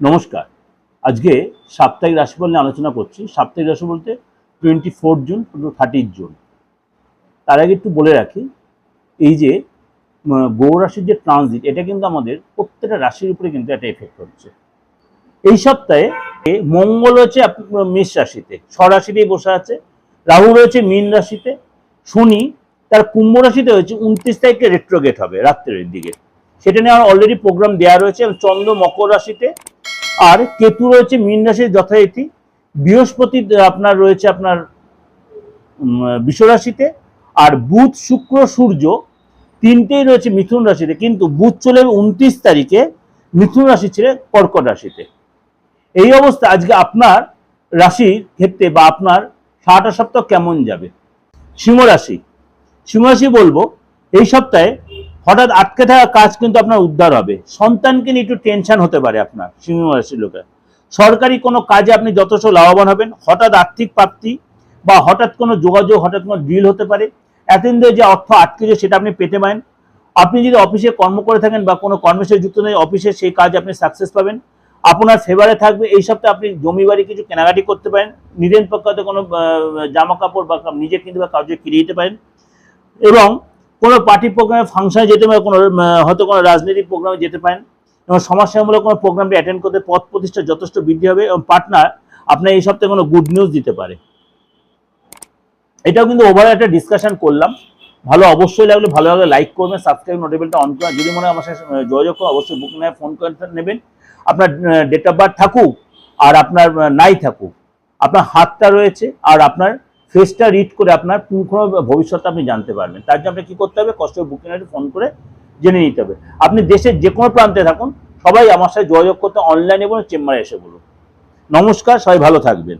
নমস্কার। আজকে সাপ্তাহিক রাশিফল নিয়ে আলোচনা করছি। সাপ্তাহিক রাশি বলতে twenty four June to thirty June. তার আগে একটু বলে রাখি, এই যে রাশির যে ট্রানজিট এটা কিন্তু আমাদের প্রত্যেকটা রাশির উপরে কিন্তু একটা এফেক্ট হচ্ছে। এই সপ্তাহে মঙ্গল হচ্ছে মেষ রাশিতে স্বরাশিতেই বসে আছে। রাহু রয়েছে মীন রাশিতে। শনি তার কুম্ভ রাশিতে হয়েছে, উনত্রিশ তারিখে রেট্রোগেট হবে, রাত্রের দিকে। সেটা নিয়ে আমার অলরেডি প্রোগ্রাম দেওয়া রয়েছে চন্দ্র মকর রাশিতে আর কেতু রয়েছে মীন রাশির যথারীতি। বৃহস্পতি আপনার রয়েছে আপনার উম, বৃষ রাশিতে আর বুধ শুক্র সূর্য তিনটেই রয়েছে মিথুন রাশিতে। কিন্তু বুধ চলে উনত্রিশ তারিখে মিথুন রাশি ছেড়ে কর্কট রাশিতে। এই অবস্থা আজকে আপনার রাশির ক্ষেত্রে বা আপনার সারাটা সপ্তাহ কেমন যাবে? সিংহ রাশি। সিংহ রাশি বলব এই সপ্তাহে হঠাৎ আটকে থাকা কাজ কিন্তু আপনার উদ্ধার হবে। সন্তানকে নিয়ে একটু টেনশন হতে পারে আপনার, সিংহ রাশির লোকের। সরকারি কোনো কাজে আপনি যথেষ্ট লাভবান হবেন। হঠাৎ আর্থিক প্রাপ্তি বা হঠাৎ কোনো যোগাযোগ, হঠাৎ কোনো ডিল হতে পারে। এতদিন ধরে যে অর্থ আটকেছে সেটা আপনি পেতে পারেন। আপনি যদি অফিসে কর্ম করে থাকেন বা কোনো কর্মের সাথে যুক্ত নেই, অফিসে সেই কাজ আপনি সাকসেস পাবেন। আপনার ফেভারে থাকবে। এই সপ্তাহে আপনি জমি বাড়ি কিছু কেনাকাটি করতে পারেন। নিজের পক্ষে হয়তো কোনো জামা কাপড় বা নিজে কিনতে বা কাউকে কিনে দিতে পারেন। এবং কোনো পার্টি প্রোগ্রামে ফাংশনে যেতে পারেন, কোনো হয়তো কোনো রাজনৈতিক প্রোগ্রামে যেতে পারেন, এবং সমাজসেবামূলক কোনো প্রোগ্রামে অ্যাটেন্ড করতে পথ প্রতিষ্ঠা যথেষ্ট বৃদ্ধি হবে, এবং পার্টনার আপনার এই সপ্তাহে কোনো গুড নিউজ দিতে পারে। এটাও কিন্তু ওভার একটা ডিসকাশন করলাম। ভালো অবশ্যই লাগলে ভালোভাবে লাইক করবেন সাবস্ক্রাইব নোটিফিকেশনটা অন করবেন যদি মনে হয় আমার সাথে যোগাযোগ করুন, অবশ্যই বুক নেয় ফোন করে নেবেন। আপনার ডেট অফ বার্থ থাকুক, আর আপনার নাই থাকুক। আপনার হাতটা রয়েছে, আর আপনার ফেসটা রিড করে আপনার পুঙ্খ ভবিষ্যৎ আপনি জানতে পারবেন। তার জন্য আপনাকে কী করতে হবে? কষ্ট বুকিং ফোন করে জেনে নিতে হবে। আপনি দেশের যে কোনো প্রান্তে থাকুন, সবাই আমার সাথে যোগাযোগ করতে অনলাইনে এবং চেম্বারে এসে বলুন। নমস্কার, সবাই ভালো থাকবেন।